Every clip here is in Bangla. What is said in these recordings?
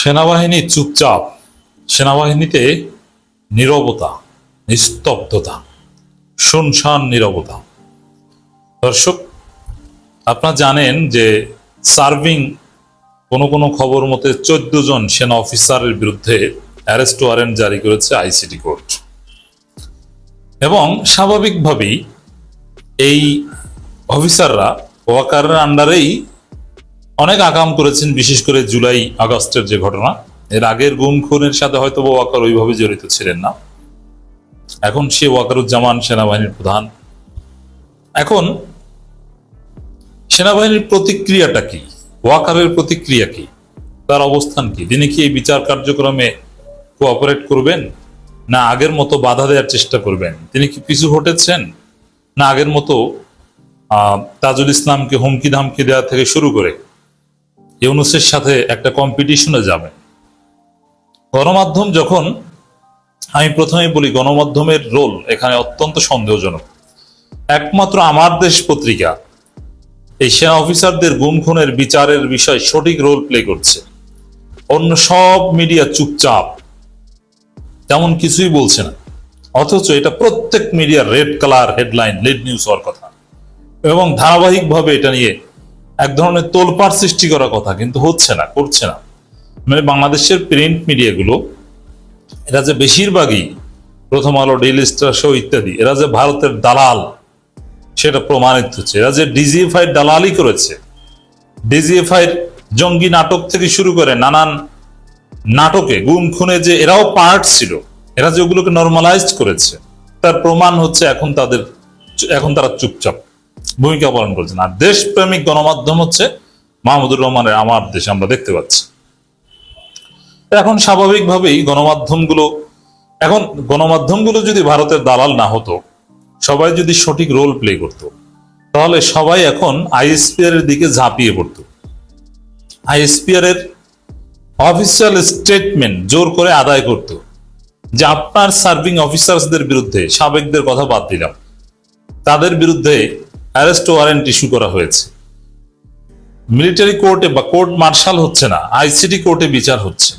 সেনাবাহিনী চুপচাপ, সেনাবাহিনীতে নীরবতা, নিস্তব্ধতা, শুনশান নীরবতা। দর্শক, আপনারা জানেন যে সার্ভিং কোনো কোনো খবর মতে চোদ্দ জন সেনা অফিসারের বিরুদ্ধে অ্যারেস্ট ওয়ারেন্ট জারি করেছে আইসিটি কোর্ট। এবং স্বাভাবিকভাবেই এই অফিসাররা ওয়াকারের আন্ডারেই অনেক আগাম করেছেন, বিশেষ করে জুলাই আগস্টের যে ঘটনা। এর আগের গুম খুনের সাথে হয়তো ওয়াকার ওইভাবে জড়িত ছিলেন না। এখন সে ওয়াকারুজ্জামান সেনাবাহিনীর প্রধান। এখন সেনাবাহিনীর প্রতিক্রিয়াটা কি? ওয়াকারের প্রতিক্রিয়া কি? তার অবস্থান কি? তিনি কি এই বিচার কার্যক্রমে কোঅপারেট করবেন? না আগের মতো বাধা দেওয়ার চেষ্টা করবেন? তিনি কি পিছু হটেছেন? না আগের মতো তাজুল ইসলামকে হুমকি ধামকি দেওয়া থেকে শুরু করে ইউনুসের সাথে একটা কম্পিটিশনে যাবে। গণমাধ্যম যখন, আমি প্রথমে বলি গণমাধ্যমের রোল এখানে অত্যন্ত সন্দেহজনক। একমাত্র আমার দেশ পত্রিকা, এই সেনা অফিসারদের গুম খুনের বিচারের বিষয় সঠিক রোল প্লে করছে। অন্য সব মিডিয়া চুপচাপ, তেমন কিছুই বলছে না। অথচ এটা প্রত্যেক মিডিয়ার red colour headline lead news হওয়ার কথা। এবং ধারাবাহিকভাবে এটা নিয়ে এক ধরনের তোলপাড় সৃষ্টি করার কথা, কিন্তু হচ্ছে না, করছে না। মানে বাংলাদেশের প্রিন্ট মিডিয়াগুলো এরা যে বেশিরভাগই প্রথম আলো ডেইলি স্টার শো ইত্যাদি, এরা যে ভারতের দালাল, সেটা প্রমাণিত হচ্ছে। এরা যে ডিজিএফআই দালালি করেছে ডিজিএফআই জঙ্গি নাটক থেকে শুরু করে নানান নাটকে, গুম খুনে যে এরাও পার্ট ছিল, এরা যে ওগুলোকে নর্মালাইজড করেছে, তার প্রমাণ হচ্ছে এখন তাদের, এখন তারা চুপচাপ। ভূমিকা পালন করছেন। আর দেশপ্রেমিক গণমাধ্যম হচ্ছে মাহমুদুর রহমানের আমার দেশ আমরা দেখতে পাচ্ছি। এখন স্বাভাবিকভাবেই গণমাধ্যমগুলো, এখন গণমাধ্যমগুলো যদি ভারতের দালাল না হতো, সবাই যদি সঠিক রোল প্লে করতো, তাহলে সবাই এখন আইএসপিআর এর দিকে ঝাঁপিয়ে পড়তো। আইএসপিআর এর অফিসিয়াল স্টেটমেন্ট জোর করে আদায় করত যে আপনার সার্ভিং অফিসার্সদের বিরুদ্ধে সাবেকদের কথা বাদ দিলাম। তাদের বিরুদ্ধে অ্যারেস্ট ওয়ারেন্ট ইস্যু করা হয়েছে। মিলিটারি কোর্টে বা কোর্ট মার্শাল হচ্ছে না আইসিটি কোর্টে বিচার হচ্ছে।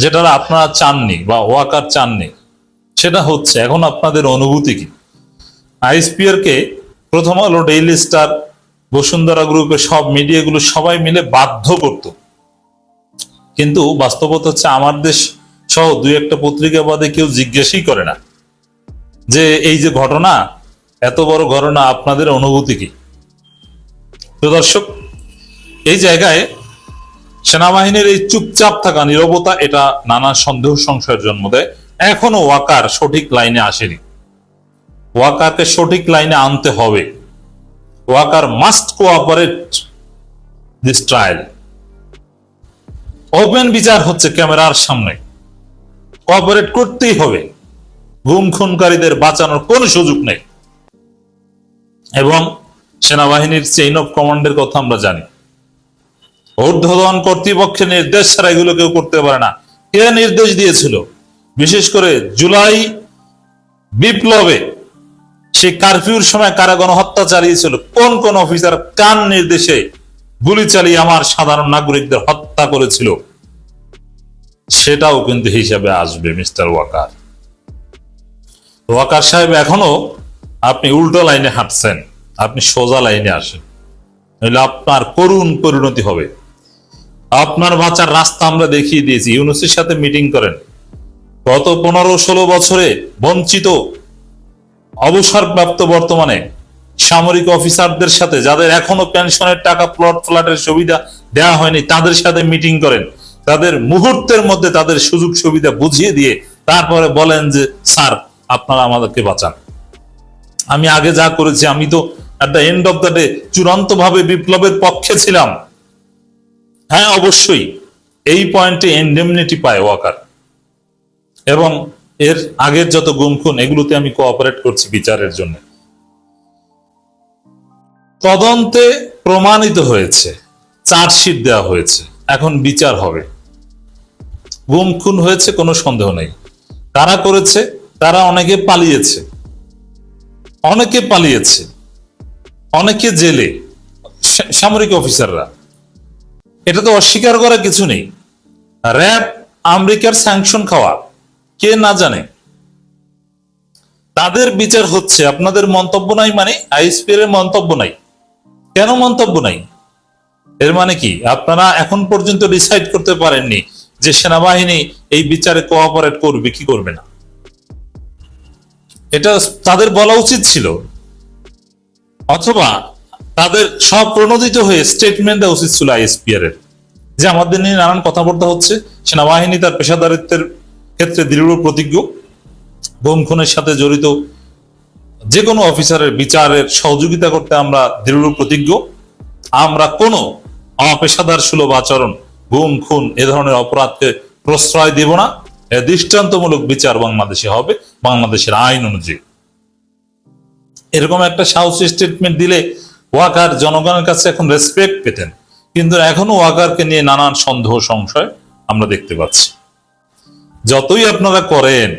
যেটা আপনারা চাননি বা ওয়াকার চাননি, সেটা হচ্ছে, এখন আপনাদের অনুভূতি কি? আইএসপিআর কে প্রথম আলো, ডেইলি স্টার, বসুন্ধরা গ্রুপের সব মিডিয়াগুলো সবাই মিলে বাধ্য করত। কিন্তু বাস্তবতা হচ্ছে, আমার দেশ সহ দুই একটা পত্রিকা বাদে কেউ জিজ্ঞেসই করে না যে, এই যে ঘটনা এত বড় ঘটনা আপনাদের অনুভূতি কি? তো দর্শক, এই জায়গায় সেনাবাহিনীর এই চুপচাপ থাকা নীরবতা, এটা নানা সন্দেহ সংশয়ের জন্ম দেয়। এখনও ওয়াকার সঠিক লাইনে আসেনি। ওয়াকারকে সঠিক লাইনে আনতে হবে। Waker must cooperate this trial open বিচার হচ্ছে ক্যামেরার সামনে। কোঅপারেট করতেই হবে। গুম খুনকারীদের বাঁচানোর কোনো সুযোগ নেই। এবং সেনাবাহিনীর চেইন অফ কমান্ডের কথা আমরা জানি। ঊর্ধ্বতন কর্তৃপক্ষের নির্দেশ ছাড়া এগুলো কেউ করতে পারে না। কে নির্দেশ দিয়েছিল? বিশেষ করে জুলাই বিপ্লবে সেই কারফিউর সময় কারা গণহত্যা চালিয়েছিল? কোন কোন অফিসার কান নির্দেশে গুলি চালিয়ে আমার সাধারণ নাগরিকদের হত্যা করেছিল? সেটাও কিন্তু হিসাবে আসবে, মিস্টার ওয়াকার। ওয়াকার সাহেব এখনও আপনি উল্টো লাইনে হাঁটছেন, আপনি সোজা লাইনে আসেন। নইলে আপনার করুণ পরিণতি হবে। আপনার বাঁচার রাস্তা আমরা দেখিয়ে দিয়েছি, ইউনুসের সাথে মিটিং করেন। গত পনেরো ষোলো বছরে বঞ্চিত, অবসরপ্রাপ্ত বর্তমানে সামরিক অফিসারদের সাথে যাদের এখনও পেনশনের টাকা প্লট ফ্ল্যাটের সুবিধা দেওয়া হয়নি, তাদের সাথে মিটিং করেন। তাদের মুহূর্তের মধ্যে তাদের সুযোগ সুবিধা বুঝিয়ে দিয়ে তারপরে বলেন যে, স্যার, আপনারা আমাদেরকে বাঁচান। আমি আগে যা করেছি, আমি তো at the end of the day চূড়ান্ত ভাবে বিপ্লবের পক্ষে ছিলাম। হ্যাঁ অবশ্যই। এই পয়েন্টে এন্ডেমনিটি পায় ওয়াকার। এবং এর আগের যত গুম খুন এগুলোতে আমি কোঅপারেট করছি বিচারের জন্য। তদন্তে প্রমাণিত হয়েছে, চার্জশিট দেওয়া হয়েছে। এখন বিচার হবে। গুম খুন হয়েছে কোনো সন্দেহ নেই। কারা করেছে? তারা অনেকে পালিয়েছে। অনেকে পালিয়েছে, অনেকে জেলে সামরিক অফিসাররা। এটা তো অস্বীকার করার কিছু নেই। র্যাব, আমেরিকার স্যাংশন খাওয়া, কে না জানে। তাদের বিচার হচ্ছে, আপনাদের মন্তব্য নাই মানে আইএসপি এর মন্তব্য নাই। কেন মন্তব্য নাই? এর মানে কি? আপনারা এখন পর্যন্ত ডিসাইড করতে পারেননি যে সেনাবাহিনী এই বিচারে কোঅপারেট করবে, কি করবে না। এটা তাদের বলা উচিত ছিল। অথবা তাদের সব প্রণোদিত হয়ে স্টেটমেন্ট দেওয়া উচিত ছিল আইএসপিআর এর। যে আমাদের নিয়ে নানান কথাবার্তা হচ্ছে, সেনাবাহিনী তার পেশাদারিত্বের ক্ষেত্রে দৃঢ় প্রতিজ্ঞ, বোম খুনের সাথে জড়িত যে কোনো অফিসারের বিচারের সহযোগিতা করতে আমরা দৃঢ় প্রতিজ্ঞ। আমরা কোনো অপেশাদার সুলভ আচরণ গুম খুন এ ধরনের অপরাধকে প্রশ্রয় দেব না। দৃষ্টান্তমূলক বিচার বাংলাদেশে হবে, বাংলাদেশের আইন অনুযায়ী। এরকম একটা সাহসী স্টেটমেন্ট দিলে ওয়াকার জনগণের কাছে এখন রেসপেক্ট পেতেন। কিন্তু এখনও ওয়াকারকে নিয়ে নানান সন্দেহ, সংশয় আমরা দেখতে পাচ্ছি। যতই আপনারা করেন,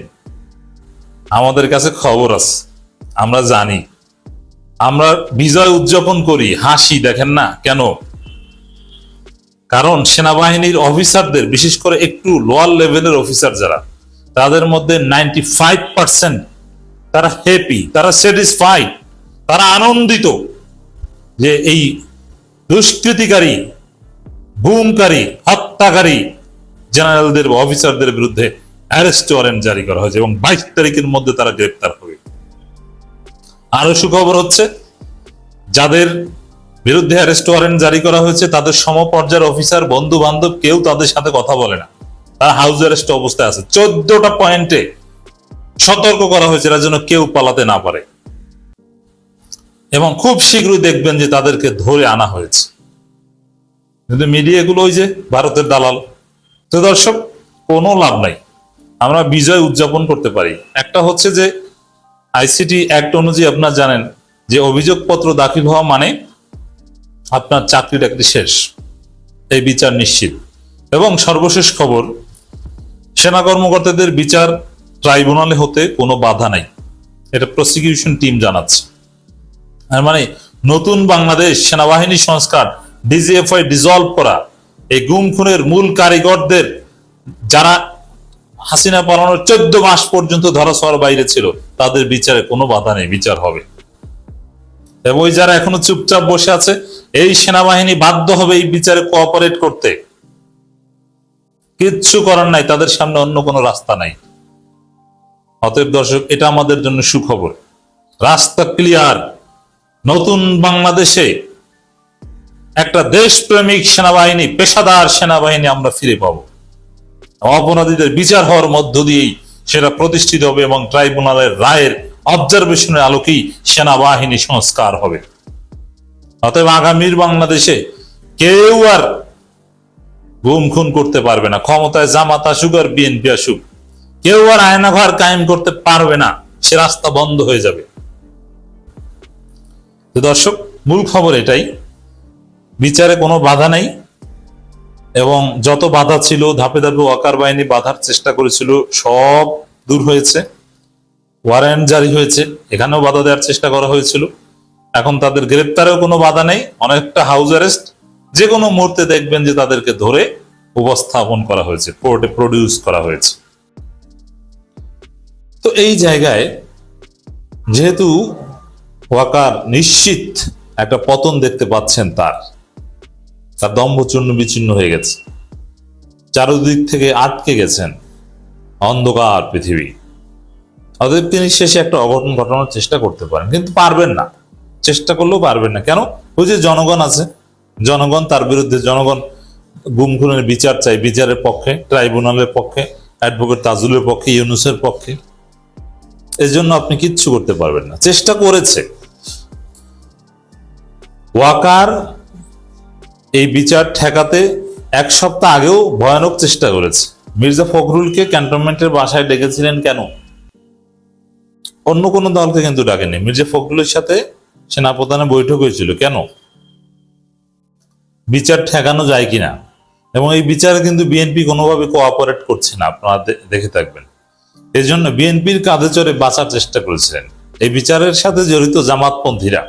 আমাদের কাছে খবর আছে, আমরা জানি। আমরা বিজয় উদযাপন করি, হাসি দেখেন না? কেন? কারণ সেনাবাহিনীর অফিসারদের, বিশেষ করে একটু লোয়ার লেভেলের অফিসার যারা, তাদের মধ্যে নাইনটি ফাইভ পার্সেন্ট তারা হ্যাপি তারা স্যাটিসফাইড তারা আনন্দিত যে এই দুষ্কৃতিকারী বুমকারী হত্যাকারী জেনারেলদের অফিসারদের বিরুদ্ধে অ্যারেস্ট ওয়ারেন্ট জারি করা হয়েছে এবং বাইশ তারিখের মধ্যে তারা গ্রেপ্তার হবে। আরও সুখবর হচ্ছে, যাদের বিরুদ্ধে অ্যারেস্ট ওয়ারেন্ট জারি করা হয়েছে, তাদের সমপর্যায়ের অফিসার বন্ধু বান্ধব কেউ তাদের সাথে কথা বলে না। তারা হাউস অ্যারেস্ট অবস্থায় আছে। চোদ্দটা পয়েন্টে সতর্ক করা হয়েছে যেন কেউ পালাতে না পারে। এবং খুব শীঘ্রই দেখবেন যে তাদেরকে ধরে আনা হয়েছে। কিন্তু মিডিয়াগুলো ওই যে ভারতের দালাল। তো দর্শক, কোনো লাভ নাই। আমরা বিজয় উদযাপন করতে পারি। একটা হচ্ছে যে আইসিটি অ্যাক্ট অনুযায়ী আপনার জানেন যে অভিযোগপত্র দাখিল হওয়া মানে আপনার চাকরির একটি শেষ। এই বিচার নিশ্চিত। এবং সর্বশেষ খবর, সেনা কর্মকর্তাদের বিচার ট্রাইব্যুনালে হতে কোনো বাধা নাই। এটা প্রসিকিউশন টিম জানাচ্ছে। আর মানে নতুন বাংলাদেশ সেনাবাহিনী সংস্কার ডিজিএফআই ডিজলভ করা, এই গুম খুনের মূল কারিগরদের যারা হাসিনা পালানোর চোদ্দ মাস পর্যন্ত ধরাছোঁয়ার বাইরে ছিল, তাদের বিচারে কোনো বাধা নেই, বিচার হবে। এবং ওই যারা এখনও চুপচাপ বসে আছে, এই সেনাবাহিনী বাধ্য হবে এই বিচারে কোঅপারেট করতে। কিচ্ছু করার নাই, তাদের সামনে অন্য কোনো রাস্তা নাই। অতএব দর্শক, এটা আমাদের জন্য সুখবর। রাস্তা ক্লিয়ার নতুন বাংলাদেশে একটা দেশপ্রেমিক সেনাবাহিনী, পেশাদার সেনাবাহিনী আমরা ফিরে পাবো। অপরাধীদের বিচার হওয়ার মধ্য দিয়েই সেটা প্রতিষ্ঠিত হবে এবং ট্রাইব্যুনালের রায়ের অবজারভেশনের আলোকেই সেনাবাহিনী সংস্কার হবে। অতএব আগামীর বাংলাদেশে কেউ আর গুম খুন করতে পারবে না। ক্ষমতায় জামাত আসুক আর বিএনপি আসুক, কেউ আর আয়নাঘর কায়েম করতে পারবে না। সে রাস্তা বন্ধ হয়ে যাবে। দর্শক, মূল খবর এটাই, বিচারে কোনো বাধা নেই এবং যত বাধা ছিল, ধাপে ধাপে ওয়াকার বাহিনী বাধার চেষ্টা করেছিল, সব দূর হয়েছে। ওয়ারেন্ট জারি হয়েছে, এখানেও বাধা দেওয়ার চেষ্টা করা হয়েছিল। এখন তাদের গ্রেপ্তারেও কোনো বাধা নেই, অনেকটা হাউস অ্যারেস্ট যে কোনো মুহূর্তে দেখবেন যে তাদেরকে ধরে উপস্থাপন করা হয়েছে কোর্টে প্রডিউস করা হয়েছে। তো এই জায়গায় যেহেতু ওয়াকার নিশ্চিত একটা পতন দেখতে পাচ্ছেন তার তার দম্ভ চূর্ণ বিচ্ছিন্ন হয়ে গেছে, চারদিক থেকে আটকে গেছেন অন্ধকার পৃথিবী। অতএব তিনি শেষে একটা অঘটন ঘটানোর চেষ্টা করতে পারেন। কিন্তু পারবেন না। চেষ্টা করলেও পারবেন না। কেন? ওই যে জনগণ আছে, জনগণ তার বিরুদ্ধে, জনগণ গুম খুনের বিচার চাই বিচারের পক্ষে, ট্রাইব্যুনালের পক্ষে, অ্যাডভোকেট তাজুলের পক্ষে, ইউনুসের পক্ষে। এই জন্য আপনি কিচ্ছু করতে পারবেন না। চেষ্টা করেছে। ওয়াকার এই বিচার ঠেকাতে এক সপ্তাহ আগেও ভয়ানক চেষ্টা করেছে। মির্জা ফখরুলকে ক্যান্টনমেন্টের বাসায় ডেকেছিলেন কেন? অন্য কোনো দলকে কিন্তু ডাকেনি। মির্জা ফখরুলের সাথে সেনাপ্রধানের বৈঠক হয়েছিল। কেন? বিচার ঠেকানো যায় কিনা? এবং এই বিচারে কিন্তু বিএনপি কোনোভাবে কোঅপারেট করছে না। আপনারা দেখে থাকবেন। এই জন্য বিএনপির কাঁধে চড়ে বাঁচার চেষ্টা করেছিলেন। এই বিচারের সাথে জড়িত জামাতপন্থীরা।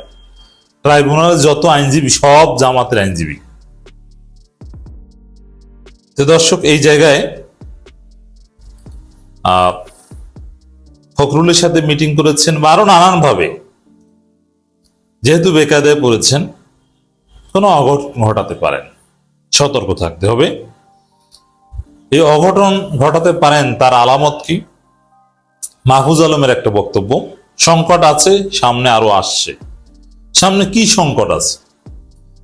ট্রাইব্যুনালের যত আইনজীবী, সব জামাতের আইনজীবী। তো দর্শক, এই জায়গায় ফখরুলের সাথে মিটিং করেছেন বা আরও নানান ভাবে যেহেতু বেকায়দায় পড়েছেন, কোনো অঘটন ঘটাতে পারেন। সতর্ক থাকতে হবে। এই অঘটন ঘটাতে পারেন তার আলামত কি? মাহফুজ আলমের একটা বক্তব্য, সংকট আছে, সামনে আরও আসছে। সামনে কি সংকট আছে?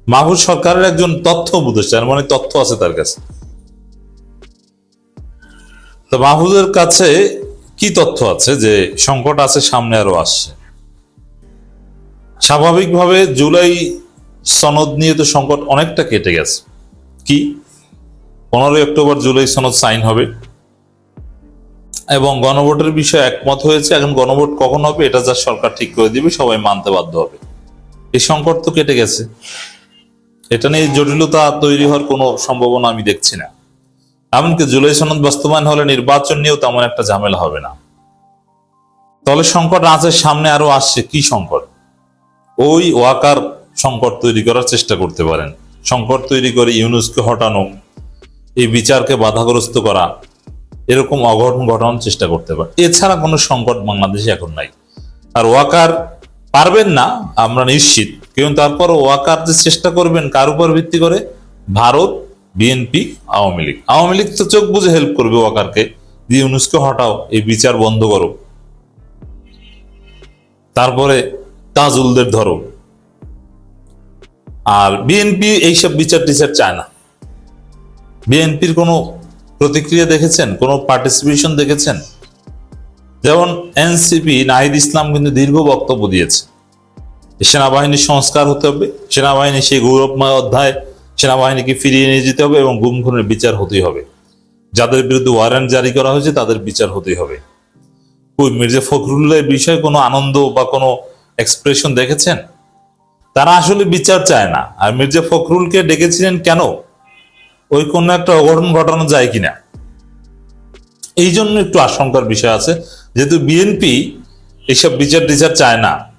মাহফুজ সরকারের একজন তথ্য উপদেষ্টা মানে তথ্য আছে তার কাছে। তো মাহফুজের কাছে কি তথ্য আছে যে সংকট আছে, সামনে আরও আসছে? স্বাভাবিকভাবে জুলাই সনদ নিয়ে তো সংকট অনেকটা কেটে গেছে। কি? পনেরোই অক্টোবর জুলাই সনদ সাইন হবে। এবং গণভোটের বিষয়ে একমত হয়েছে এখন গণভোট কখন হবে, এটা যা সরকার ঠিক করে দিবে, সবাই মানতে বাধ্য হবে। এই সংকট তো কেটে গেছে। এটা নিয়ে জটিলতা তৈরি হওয়ার কোনো সম্ভাবনা আমি দেখছি না। এমনকি জুলাই সনদ বাস্তবায়ন হলে নির্বাচন নিয়েও তেমন একটা ঝামেলা হবে না। তাহলে সংকট আছে, সামনে আরও আসছে। কি সংকট? ওই ওয়াকার সংকট তৈরি করার চেষ্টা করতে পারেন। সংকট তৈরি করে ইউনুসকে হটানো, এই বিচারকে বাধাগ্রস্ত করা, এরকম অঘটন ঘটানোর চেষ্টা করতে পারে। এছাড়া কোনো সংকট বাংলাদেশে এখন নাই। আর ওয়াকার পারবেন না, আমরা নিশ্চিত। কিন্তু তারপর ওয়াকার যে চেষ্টা করবেন, কার উপর ভিত্তি করে? ভারত বিএনপি আওয়ামী লীগ। আওয়ামী লীগ তো চোখ বুঝে হেল্প করবে ওয়াকারকে। দিয়ে ইউনুসকে হটাও, এই বিচার বন্ধ করো। তারপরে তাজুলদের ধরো। আর বিএনপি এইসব বিচার টিচার চায় না। বিএনপির কোনো প্রতিক্রিয়া দেখেছেন? কোনো পার্টিসিপেশন দেখেছেন? যেমন এনসিপি নাহিদ ইসলাম কিন্তু দীর্ঘ বক্তব্য দিয়েছে। সেনাবাহিনীর সংস্কার হতে হবে। সেনাবাহিনী সেই গৌরবময় অধ্যায় সেনাবাহিনীকে ফিরিয়ে নিয়ে যেতে হবে এবং গুম খুনের বিচার হতেই হবে। যাদের বিরুদ্ধে ওয়ারেন্ট জারি করা হয়েছে, তাদের বিচার হতেই হবে। কই, মির্জা ফখরুল্লাহ বিষয়ে কোনো আনন্দ বা কোনো এক্সপ্রেশন দেখেছেন? তারা আসলে বিচার চায় না। আর মির্জা ফখরুলকে ডেকেছিলেন কেন? ওই কোনো একটা অঘটন ঘটানো যায় কিনা? এই জন্য একটু আশঙ্কার বিষয় আছে। যেহেতু বিএনপি এইসব বিচার টিচার চায় না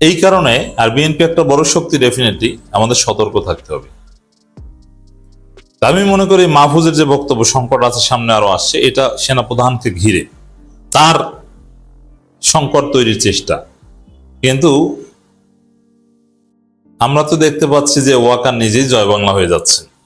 এই কারণে আর বিএনপি একটা বড় শক্তি ডেফিনেটলি আমাদের সতর্ক থাকতে হবে। আমি মনে করি মাহফুজের যে বক্তব্য, সংকট আছে, সামনে আরও আসছে, এটা সেনাপ্রধানকে ঘিরে। তার সংকট তৈরির চেষ্টা। কিন্তু আমরা তো দেখতে পাচ্ছি যে ওয়াকার নিজেই জয় বাংলা হয়ে যাচ্ছে।